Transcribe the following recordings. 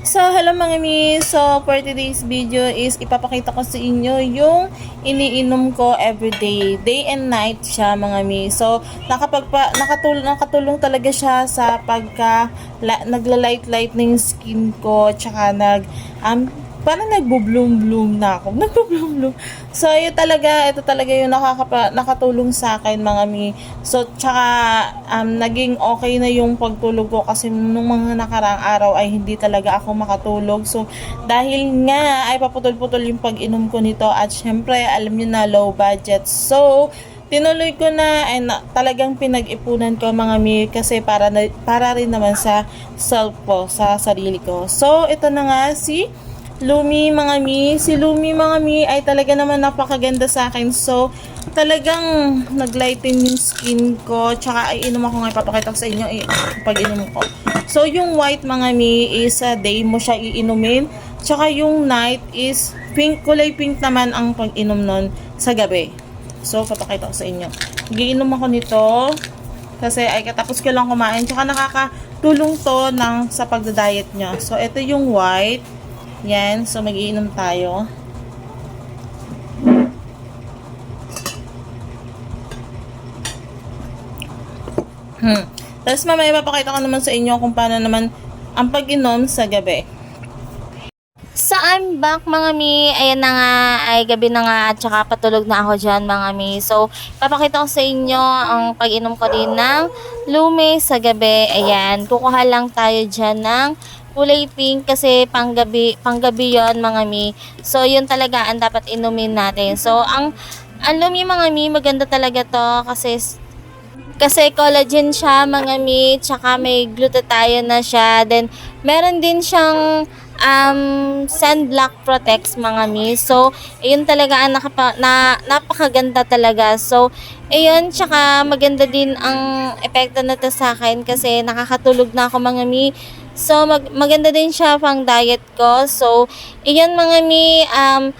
So, hello mga mi. So, for today's video is ipapakita ko sa inyo yung iniinom ko everyday. Day and night siya mga mi. So, nakapagpa, nakatulong, nakatulong talaga siya sa pagka la, nagla-light-light ng skin ko. Tsaka nag, um, parang nagbo-bloom-bloom na ako. Nagbo-bloom-bloom. So, yun talaga, ito talaga yung nakakapa, nakatulong sa akin mga mi. So, tsaka um, naging okay na yung pagtulog ko kasi nung mga nakaraang araw ay hindi talaga ako makatulog. So, dahil nga ay paputol-putol yung pag-inom ko nito at syempre, alam niyo na low budget. So, tinuloy ko na and talagang pinag-ipunan ko mga mi kasi para na, para rin naman sa self ko, sa sarili ko. So, ito na nga si Lumi mga mi. Si Lumi mga mi ay talaga naman napakaganda sa akin. So, talagang naglighten yung skin ko. Tsaka ay inom ako nga ipapakita ko sa inyo eh, pag inom ko. So, yung white mga mi is a day mo siya iinumin. Tsaka yung night is pink, kulay pink naman ang pag-inom nun sa gabi. So, papakita ko sa inyo. Giinom ako nito kasi ay katapos ko lang kumain. Tsaka nakakatulong to ng, sa pagda-diet niya. So, ito yung white. Yan. So, magiinom tayo. Hmm. Tapos mamaya papakita ko naman sa inyo kung paano naman ang pag-inom sa gabi. Sa I'm back mga mi, ayan na nga, ay gabi na nga at saka patulog na ako dyan mga mi. So, papakita ko sa inyo ang pag-inom ko din ng lume sa gabi. Ayan, kukuha lang tayo dyan ng kulay pink kasi panggabi, panggabi yon mga mi. So, yun talaga ang dapat inumin natin. So, ang, ang lumi mga mi, maganda talaga to kasi kasi collagen siya, mga mi, tsaka may glutathione na siya. Then, meron din siyang um, sunblock protects, mga mi. So, ayun talaga ang nakapa, na, napakaganda talaga. So, ayun, tsaka maganda din ang epekto na to sa akin kasi nakakatulog na ako, mga mi. So, mag, maganda din siya pang diet ko. So, ayun, mga mi, um,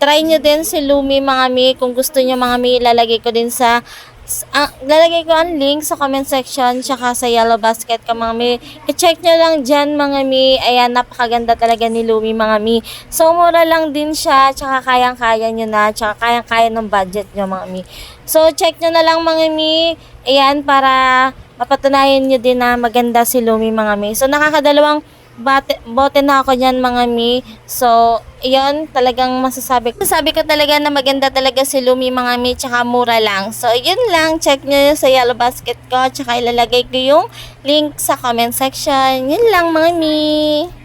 try nyo din si Lumi mga mi. Kung gusto nyo mga mi, ilalagay ko din sa s- ah, lalagay ko ang link sa comment section tsaka sa yellow basket ka mga mi. I-check nyo lang dyan mga mi. Ayan, napakaganda talaga ni Lumi mga mi. So, mura lang din siya tsaka kayang-kaya nyo na tsaka kayang-kaya ng budget nyo mga mi. So, check nyo na lang mga mi. Ayan, para mapatunayan nyo din na maganda si Lumi mga mi. So, nakakadalawang bate, bote na ako niyan mga mi. So, iyon talagang masasabi ko. Masasabi ko talaga na maganda talaga si Lumi mga mi, tsaka mura lang. So, yun lang. Check nyo sa yellow basket ko, tsaka ilalagay ko yung link sa comment section. Yun lang mga mi.